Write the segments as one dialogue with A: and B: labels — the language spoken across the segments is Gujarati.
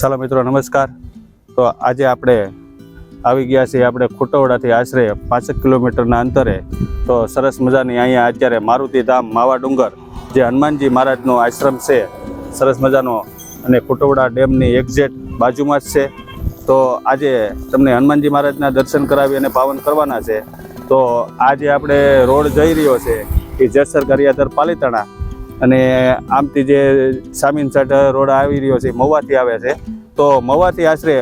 A: ચાલો મિત્રો, નમસ્કાર. તો આજે આપણે આવી ગયા છીએ આપણે ખોટવડાથી આશરે પાંચેક કિલોમીટરના અંતરે. તો સરસ મજાની અહીંયા અત્યારે મારુતિ ધામ માવા ડુંગર જે હનુમાનજી મહારાજનો આશ્રમ છે. સરસ મજાનો અને ખોટવડા ડેમની એક્ઝેક્ટ બાજુમાં જ છે. તો આજે તમને હનુમાનજી મહારાજના દર્શન કરાવી અને પાવન કરવાના છે. તો આજે આપણે રોડ જઈ રહ્યો છે, એ જેસર કરિયાદર પાલીતાણા. અને આમથી જે સામીન સાઠ રોડ આવી રહ્યો છે, મવાથી આવે છે, તો મવાથી આશરે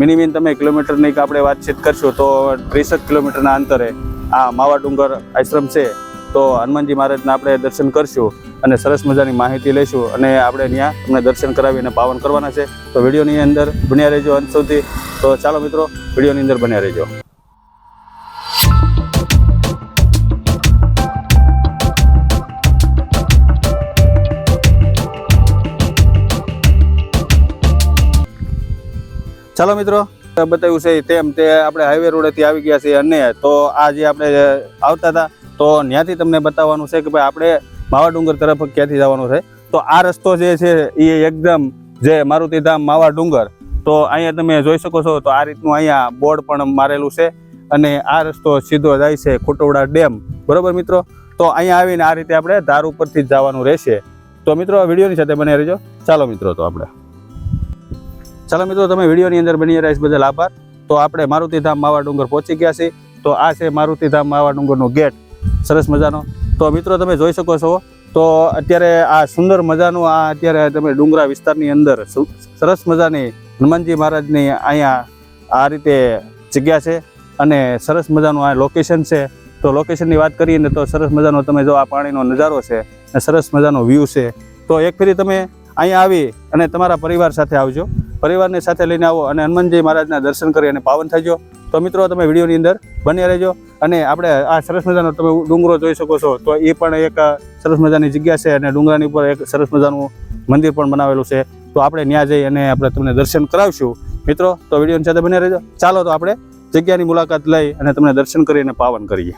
A: મિનિમમ તમે કિલોમીટરની આપણે વાતચીત કરશું તો ત્રીસેક કિલોમીટરના અંતરે આ માવા ડુંગર આશ્રમ છે, તો હનુમાનજી મહારાજના આપણે દર્શન કરશું અને સરસ મજાની માહિતી લઈશું અને આપણે ત્યાં તમને દર્શન કરાવીને પાવન કરવાના છે. તો વિડીયોની અંદર બન્યા રહેજો અંત સુધી. તો ચાલો મિત્રો, વિડીયોની અંદર બન્યા રહેજો. ચાલો મિત્રો બતાવ્યું છે તેમ તે આપણે હાઈવે રોડેથી આવી ગયા છીએ અને તો આ જે આપણે આવતા હતા, તો ત્યાંથી તમને બતાવવાનું છે કે ભાઈ આપણે માવા ડુંગર તરફ ક્યાંથી જવાનું છે. તો આ રસ્તો જે છે એ એકદમ જે મારુતિધામ માવા ડુંગર તો અહીંયા તમે જોઈ શકો છો, તો આ રીતનું અહીંયા બોર્ડ પણ મારેલું છે અને આ રસ્તો સીધો જાય છે ખોટોવડા ડેમ. બરોબર મિત્રો? તો અહીંયા આવીને આ રીતે આપણે ધાર ઉપરથી જ જવાનું રહેશે. તો મિત્રો વિડીયોની સાથે બને રહેજો. ચાલો મિત્રો, તો આપણે ચાલો મિત્રો, તમે વિડીયોની અંદર બની છો બદલ આભાર. તો આપણે મારુતિધામ માવા ડુંગર પહોંચી ગયા છીએ. તો આ છે મારુતિધામ માવા ડુંગરનો ગેટ. સરસ મજાનો. તો મિત્રો, તમે જોઈ શકો છો. તો અત્યારે આ સુંદર મજાનું આ અત્યારે તમે ડુંગરા વિસ્તારની અંદર સરસ મજાની હનુમાનજી મહારાજની અહીંયા આ રીતે જગ્યા છે અને સરસ મજાનું આ લોકેશન છે. તો લોકેશનની વાત કરીએ ને તો સરસ મજાનો તમે જો આ પાણીનો નજારો છે અને સરસ મજાનો વ્યૂ છે. તો એક ફેરી તમે અહીંયા આવી અને તમારા પરિવાર સાથે આવજો. પરિવારને સાથે લઈને આવો અને હનુમાનજી મહારાજના દર્શન કરી અને પાવન થજો તો મિત્રો, તમે વિડીયોની અંદર બન્યા રહેજો અને આપણે આ સરસ મજાનો તમે ડુંગરો જોઈ શકો છો. તો એ પણ એક સરસ મજાની જગ્યા છે અને ડુંગરાની ઉપર એક સરસ મજાનું મંદિર પણ બનાવેલું છે. તો આપણે ત્યાં જઈ અને આપણે તમને દર્શન કરાવશું. મિત્રો, તો વિડીયોની સાથે બન્યા રહેજો. ચાલો તો આપણે જગ્યાની મુલાકાત લઈ અને તમને દર્શન કરી અને પાવન કરીએ.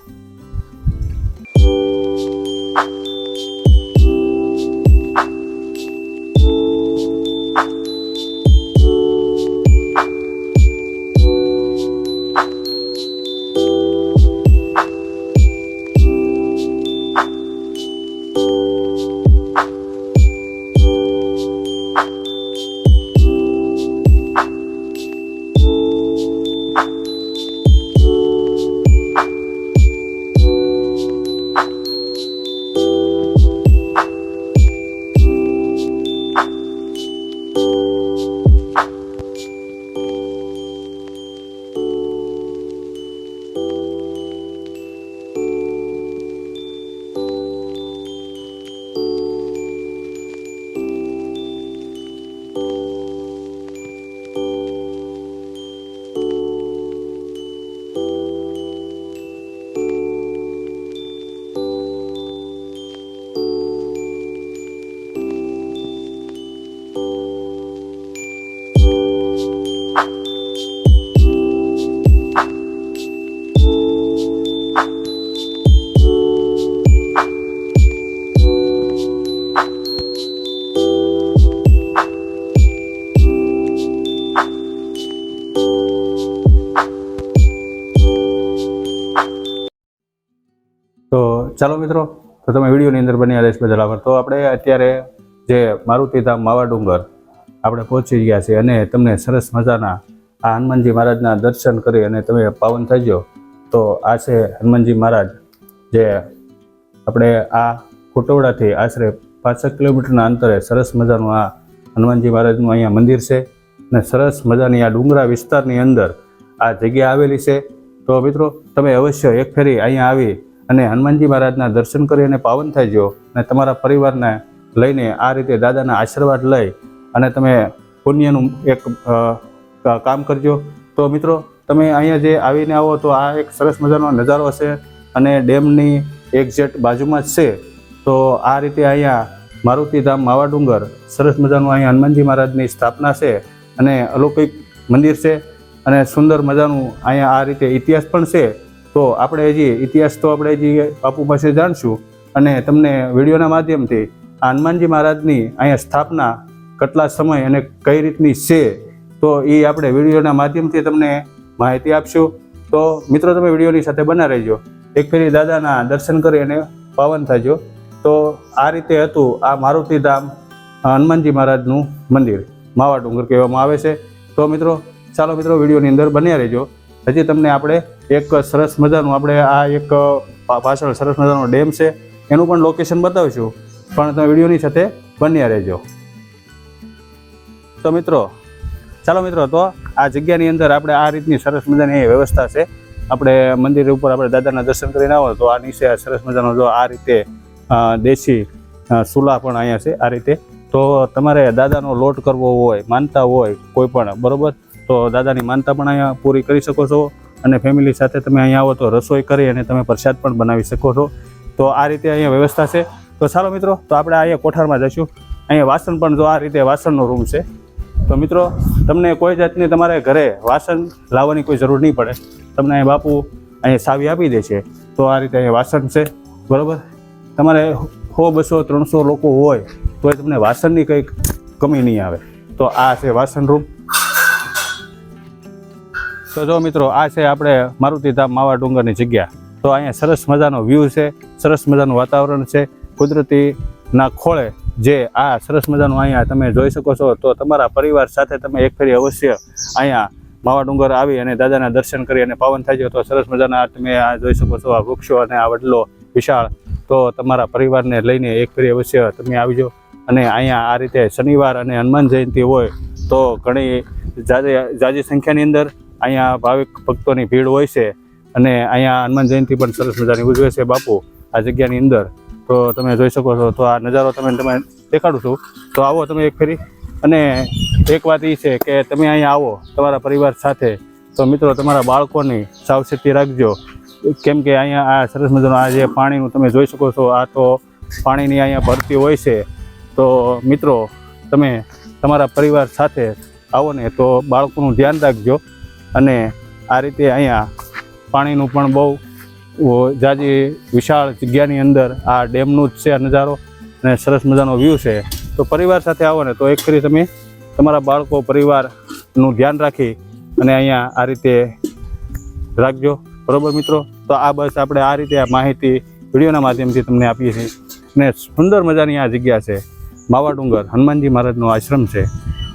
A: ચાલો મિત્રો, તો તમે વિડીયોની અંદર બની રહેશ બદલ આભાર તો આપણે અત્યારે જે મારુતિધામ માવા ડુંગર આપણે પહોંચી ગયા છીએ અને તમને સરસ મજાના આ હનુમાનજી મહારાજના દર્શન કરી અને તમે પાવન થજો તો આ છે હનુમાનજી મહારાજ, જે આપણે આ ખોટવડાથી આશરે પાંચેક કિલોમીટરના અંતરે સરસ મજાનું આ હનુમાનજી મહારાજનું અહીંયા મંદિર છે અને સરસ મજાની આ ડુંગરા વિસ્તારની અંદર આ જગ્યા આવેલી છે. તો મિત્રો, તમે અવશ્ય એક ફેરી અહીંયા આવી અને હનુમાનજી મહારાજના દર્શન કરી અને પાવન થઈજો અને તમારા પરિવારને લઈને આ રીતે દાદાના આશીર્વાદ લઈ અને તમે પુણ્યનું એક કામ કરજો. તો મિત્રો, તમે અહીંયા જે આવીને આવો તો આ એક સરસ મજાનો નજારો છે અને ડેમની એક્ઝેક્ટ બાજુમાં જ છે. તો આ રીતે અહીંયા મારુતિધામ માવા ડુંગર સરસ મજાનું અહીંયા હનુમાનજી મહારાજની સ્થાપના છે અને અલૌકિક મંદિર છે અને સુંદર મજાનું અહીંયા આ રીતે ઇતિહાસ પણ છે. તો આપણે હજી ઇતિહાસ તો આપણે હજી બાપુ પાસે જાણશું અને તમને વિડીયોના માધ્યમથી હનુમાનજી મહારાજની અહીંયા સ્થાપના કેટલા સમય અને કઈ રીતની છે, તો એ આપણે વિડીયોના માધ્યમથી તમને માહિતી આપશું. તો મિત્રો, તમે વિડીયોની સાથે બના રહેજો. એક ફેરી દાદાના દર્શન કરી અને પાવન થજો. તો આ રીતે હતું આ મારુતિધામ હનુમાનજી મહારાજનું મંદિર, માવા ડુંગર કહેવામાં આવે છે. તો મિત્રો, ચાલો મિત્રો, વિડીયોની અંદર બન્યા રહેજો. હજી તમને આપણે એક સરસ મજાનું, આપણે આ એક પાછળ સરસ મજાનો ડેમ છે, એનું પણ લોકેશન બતાવીશું. પણ તમે વિડીયોની સાથે બન્યા રહેજો. તો મિત્રો, ચાલો મિત્રો, તો આ જગ્યાની અંદર આપણે આ રીતની સરસ મજાની વ્યવસ્થા છે. આપણે મંદિર ઉપર આપણે દાદાના દર્શન કરીને આવો, તો આ નીચે સરસ મજાનો જો આ રીતે દેશી સુલા પણ અહીંયા છે આ રીતે. તો તમારે દાદાનો લોટ કરવો હોય, માનતા હોય કોઈ પણ, બરોબર? તો દાદાની માનતા પણ અહીંયા પૂરી કરી શકો છો અને ફેમિલી સાથે તમે અહીંયા આવો તો રસોઈ કરી અને તમે પ્રસાદ પણ બનાવી શકો છો. તો આ રીતે અહીંયા વ્યવસ્થા છે. તો ચાલો મિત્રો, તો આપણે અહીંયા કોઠારમાં જઈશું. અહીંયા વાસણ પણ જો આ રીતે વાસણનો રૂમ છે. તો મિત્રો, તમને કોઈ જાતની તમારે ઘરે વાસણ લાવવાની કોઈ જરૂર નહીં પડે. તમને અહીં બાપુ અહીંયા સાવી આપી દે છે. તો આ રીતે અહીંયા વાસણ છે. બરાબર? તમારે સો બસો, ત્રણસો લોકો હોય તો તમને વાસણની કંઈક કમી નહીં આવે. તો આ છે વાસણ રૂમ. તો જો મિત્રો, આ છે આપણે મારુતિધામ માવા ડુંગરની જગ્યા. તો અહીંયા સરસ મજાનો વ્યૂ છે, સરસ મજાનું વાતાવરણ છે. કુદરતીના ખોળે જે આ સરસ મજાનું અહીંયા તમે જોઈ શકો છો, તો તમારા પરિવાર સાથે તમે એક ફેરી અવશ્ય અહીંયા માવા ડુંગર આવી અને દાદાના દર્શન કરી અને પાવન થાય તો સરસ મજાના તમે આ જોઈ શકો છો, આ વૃક્ષો અને આ વડલો વિશાળ. તો તમારા પરિવારને લઈને એક ફેરી અવશ્ય તમે આવજો અને અહીંયા આ રીતે શનિવાર અને હનુમાન જયંતિ હોય, તો ઘણી જાજી સંખ્યાની અંદર અહીંયા ભાવિક ભક્તોની ભીડ હોય છે અને અહીંયા હનુમાન જયંતિ પણ સરસ મજાની ઉજવે છે બાપુ આ જગ્યાની અંદર. તો તમે જોઈ શકો છો, તો આ નજારો તમે તમે દેખાડું છું. તો આવો તમે એક ફેરી. અને એક વાત એ છે કે તમે અહીંયા આવો તમારા પરિવાર સાથે. તો મિત્રો તમારા બાળકોની સાવચેતી રાખજો. કેમ કે અહીંયા આ સરસ મજાનું આ જે પાણીનું તમે જોઈ શકો છો, આ તો પાણીની અહીંયા ભરતી હોય છે. તો મિત્રો તમે તમારા પરિવાર સાથે આવો ને તો બાળકોનું ધ્યાન રાખજો. અને આ રીતે અહીંયા પાણીનું પણ બહુ જાજી વિશાળ જગ્યાની અંદર આ ડેમનું જ છે નજારો અને સરસ મજાનો વ્યૂ છે. તો પરિવાર સાથે આવો ને તો એક ફરી તમે તમારા બાળકો, પરિવારનું ધ્યાન રાખી અને અહીંયા આ રીતે રાખજો. બરોબર મિત્રો? તો આ બસ આપણે આ રીતે આ માહિતી વિડીયોના માધ્યમથી તમને આપીએ છીએ. અને સુંદર મજાની આ જગ્યા છે. માવા ડુંગર હનુમાનજી મહારાજનો આશ્રમ છે.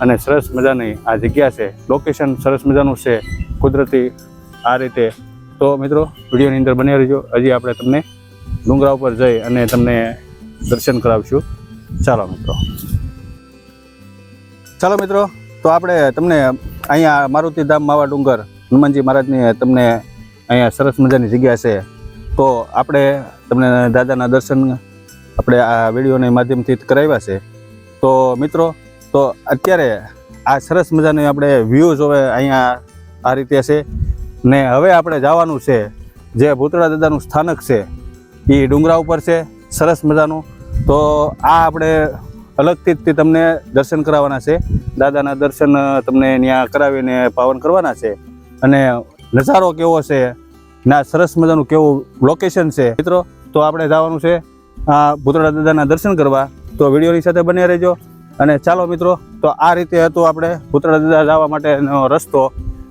A: અને સરસ મજાની આ જગ્યા છે. લોકેશન સરસ મજાનું છે. કુદરતી આ રીતે. તો મિત્રો, વિડીયોની અંદર બની રહેજો. હજી આપણે તમને ડુંગરા ઉપર જઈ અને તમને દર્શન કરાવશું. ચાલો મિત્રો. ચાલો મિત્રો, તો આપણે તમને અહીંયા મારુતિધામ માવા ડુંગર હનુમાનજી મહારાજની તમને અહીંયા સરસ મજાની જગ્યા છે. તો આપણે તમને દાદાના દર્શન આપણે આ વિડીયોના માધ્યમથી કરાવ્યા છે. તો મિત્રો તો અત્યારે આ સરસ મજાની આપણે વ્યૂ જોવે અહીંયા આ રીતે છે. ને હવે આપણે જવાનું છે જે ભૂતળા દાદાનું સ્થાનક છે, એ ડુંગરા ઉપર છે. સરસ મજાનું. તો આ આપણે અલગથી તમને દર્શન કરાવવાના છે. દાદાના દર્શન તમને ત્યાં કરાવીને પાવન કરવાના છે. અને નજારો કેવો છે? ના સરસ મજાનું કેવું લોકેશન છે? મિત્રો, તો આપણે જવાનું છે આ ભૂતળા દાદાના દર્શન કરવા. તો વિડીયોની સાથે બન્યા રહેજો. અને ચાલો મિત્રો, તો આ રીતે હતું આપણે ભૂતળા દાદા જવા માટેનો રસ્તો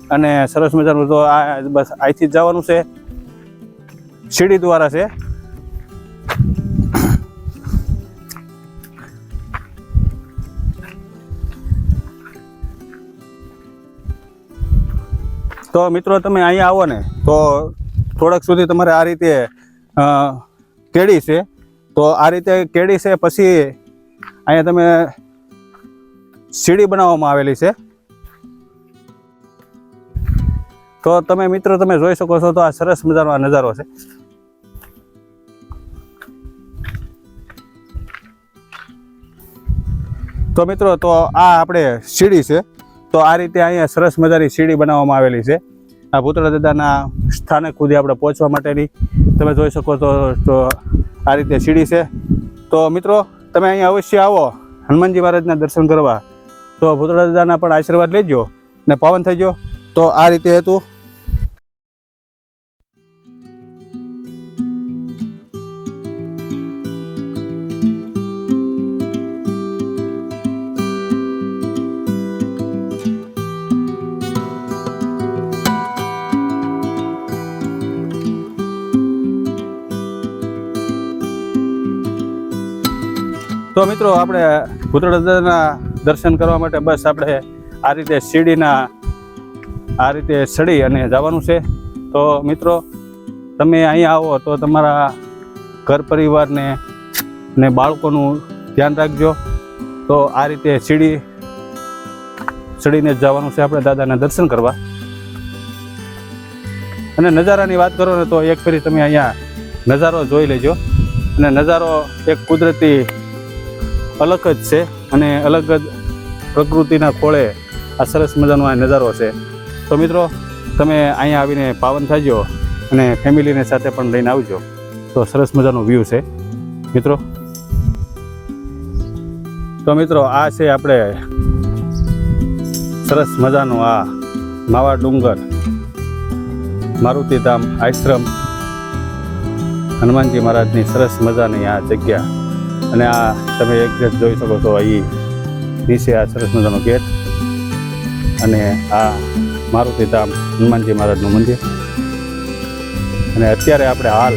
A: અને સરસ મજાનું તો આ બસ અહીંથી જ જવાનું છે. સીડી દ્વારા છે. તો મિત્રો, તમે અહીંયા આવો ને, તો થોડાક સુધી તમારે આ રીતે કેળી છે. તો આ રીતે કેળી છે, પછી અહીંયા તમે સીડી બનાવવામાં આવેલી છે. તો તમે મિત્રો, તમે જોઈ શકો છો, તો આ સરસ મજાનો નજારો છે. તો મિત્રો, તો આ આપણે સીડી છે. તો આ રીતે અહીંયા સરસ મજાની સીડી બનાવવામાં આવેલી છે. આ ભૂતળા દાદાના સ્થાનક સુધી આપણે પહોંચવા માટેની તમે જોઈ શકો તો આ રીતે સીડી છે. તો મિત્રો, તમે અહીંયા અવશ્ય આવો. હનુમાનજી મહારાજના દર્શન કરવા. તો ભૂતળા દાદાના પણ આશીર્વાદ લેજો ને પાવન થજો તો આ રીતે હતું. તો મિત્રો, આપણે ભૂતળા દાદાના દર્શન કરવા માટે બસ આપણે આ રીતે સીડીના આ રીતે ચડી અને જવાનું છે. તો મિત્રો, તમે અહીંયા આવો તો તમારા ઘર પરિવારને ને બાળકોનું ધ્યાન રાખજો. તો આ રીતે સીડી ચડીને જવાનું છે આપણે દાદાના દર્શન કરવા. અને નજારાની વાત કરો ને તો એક ફેરી તમે અહીંયા નજારો જોઈ લેજો. અને નજારો એક કુદરતી અલગ જ છે. અને અલગ જ પ્રકૃતિના ખોળે આ સરસ મજાનો આ નજારો છે. તો મિત્રો, તમે અહીંયા આવીને પાવન થાજો અને ફેમિલીને સાથે પણ લઈને આવજો. તો સરસ મજાનો વ્યૂ છે. મિત્રો, તો મિત્રો, આ છે આપણે સરસ મજાનું આ માવા ડુંગર, મારુતિધામ આશ્રમ, હનુમાનજી મહારાજની સરસ મજાની આ જગ્યા અને આ તમે એક્ઝેક્ટ જોઈ શકો છો અહીં નીચે આ સરસ મજાનો ગેટ. અને આ મારુતિ ધામ, હનુમાનજી મહારાજનું મંદિર. અને અત્યારે આપણે હાલ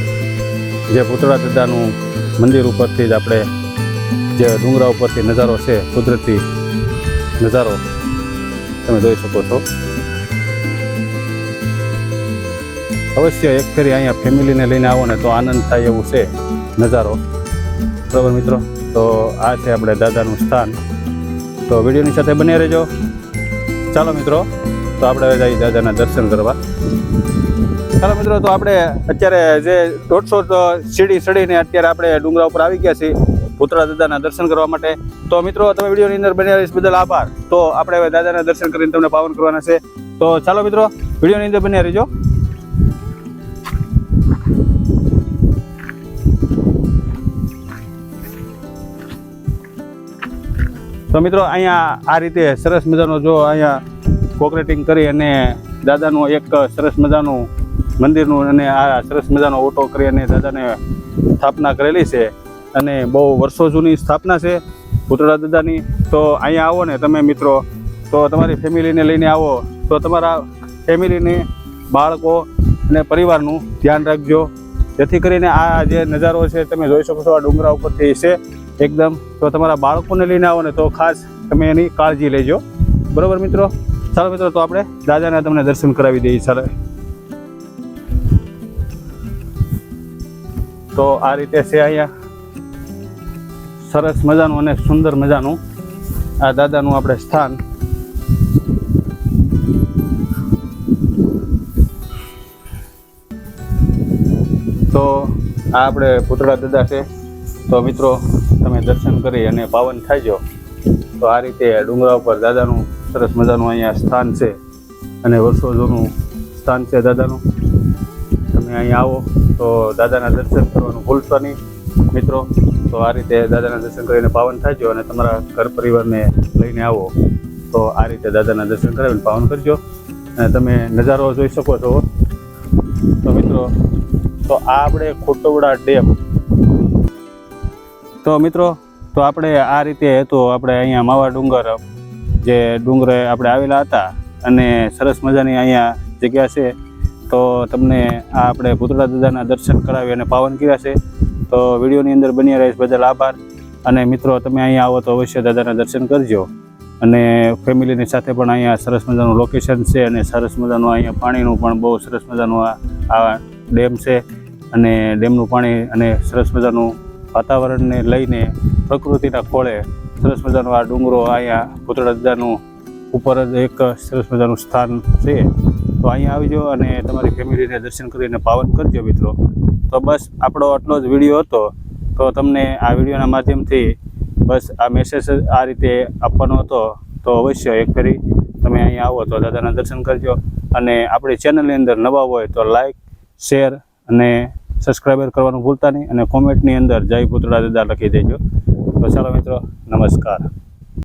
A: જે પૂતળા દાદાનું મંદિર ઉપરથી જ આપણે જે ડુંગરા ઉપરથી નજારો છે, કુદરતી નજારો, તમે જોઈ શકો છો. અવશ્ય એક ફેરી અહીંયા ફેમિલીને લઈને આવો ને તો આનંદ થાય એવું છે નજારો. બરાબર મિત્રો? તો આ છે આપણે દાદાનું સ્થાન. તો વિડીયોની સાથે બને રહેજો. ચાલો મિત્રો, તો આપણે હવે જઈએ દાદાના દર્શન કરવા. ચાલો મિત્રો, તો આપણે અત્યારે જે દોઢસો સીડી ચડીને અત્યારે આપણે ડુંગરા ઉપર આવી ગયા છીએ પુતળા દાદાના દર્શન કરવા માટે. તો મિત્રો, તમે વિડીયોની અંદર બન્યા રહીશ, બદલ આભાર. તો આપણે હવે દાદાના દર્શન કરીને તમને પાવન કરવાના છે. તો ચાલો મિત્રો, વિડીયોની અંદર બન્યા રહેજો. તો મિત્રો, અહીંયા આ રીતે સરસ મજાનો જો અહીંયા કોકરેટિંગ કરી અને દાદાનું એક સરસ મજાનું મંદિરનું અને આ સરસ મજાનો ઓટો કરી અને દાદાને સ્થાપના કરેલી છે અને બહુ વર્ષો જૂની સ્થાપના છે પુતળા દાદાની. તો અહીંયા આવો ને તમે મિત્રો. તો તમારી ફેમિલીને લઈને આવો. તો તમારા ફેમિલીને, બાળકો અને પરિવારનું ધ્યાન રાખજો. જેથી કરીને આ જે નજારો છે, તમે જોઈ શકો છો, આ ડુંગરા ઉપરથી છે. એકદમ. તો તમારા બાળકોને લઈને આવો ને તો ખાસ તમે એની કાળજી લેજો. બરોબર મિત્રો? ચાલો મિત્રો, તો આપણે દાદાના તમને દર્શન કરાવી દઈએ ચાલે. તો આ રીતે છે અહીંયા. સરસ મજાનું અને સુંદર મજાનું આ દાદાનું આપણે સ્થાન. તો આ આપણે પુતળા દાદા છે. તો મિત્રો તમે દર્શન કરી અને પાવન થાયજો તો આ રીતે ડુંગરા ઉપર દાદાનું સરસ મજાનું અહીંયા સ્થાન છે અને વર્ષો જૂનું સ્થાન છે દાદાનું. તમે અહીંયા આવો તો દાદાના દર્શન કરવાનું ભૂલશો નહીં મિત્રો. તો આ રીતે દાદાના દર્શન કરીને પાવન થાજો અને તમારા ઘર પરિવારને લઈને આવો. તો આ રીતે દાદાના દર્શન કરાવીને પાવન કરજો. અને તમે નજારો જોઈ શકો છો. તો મિત્રો, તો આ આપણે ખોટવડા ડેમ તો મિત્રો, તો આપણે આ રીતે તો આપણે અહીંયા માવા ડુંગર, જે ડુંગરે આપણે આવેલા હતા અને સરસ મજાની અહીંયા જગ્યા છે, તો તમને આ આપણે પુતળા દાદાના દર્શન કરાવી અને પાવન કર્યા છે. તો વિડીયોની અંદર બની રહીશ, બદલ આભાર. અને મિત્રો, તમે અહીંયા આવો તો અવશ્ય દાદાના દર્શન કરજો. અને ફેમિલીની સાથે પણ અહીંયા સરસ મજાનું લોકેશન છે અને સરસ મજાનું અહીંયા પાણીનું પણ બહુ સરસ મજાનું આ ડેમ છે. અને ડેમનું પાણી અને સરસ મજાનું વાતાવરણને લઈને પ્રકૃતિના ખોળે સરસ મજાનો આ ડુંગરો અહીંયા પૂતળા દાદાનું ઉપર જ એક સરસ મજાનું સ્થાન છે. તો અહીંયા આવજો અને તમારી ફેમિલીને દર્શન કરીને પાવન કરજો મિત્રો. તો બસ આપણો આટલો જ વીડિયો હતો. તો તમને આ વિડીયોના માધ્યમથી બસ આ મેસેજ આ રીતે આપવાનો હતો. તો અવશ્ય એક ફેરી તમે અહીંયા આવો તો દાદાના દર્શન કરજો. અને આપણી ચેનલની અંદર નવા હોય તો લાઈક શેર અને સબસ્ક્રાઈબર કરવાનું ભૂલતા નહીં અને કોમેન્ટની અંદર જય પુતળા દાદા લખી દેજો. તો ચાલો મિત્રો, નમસ્કાર.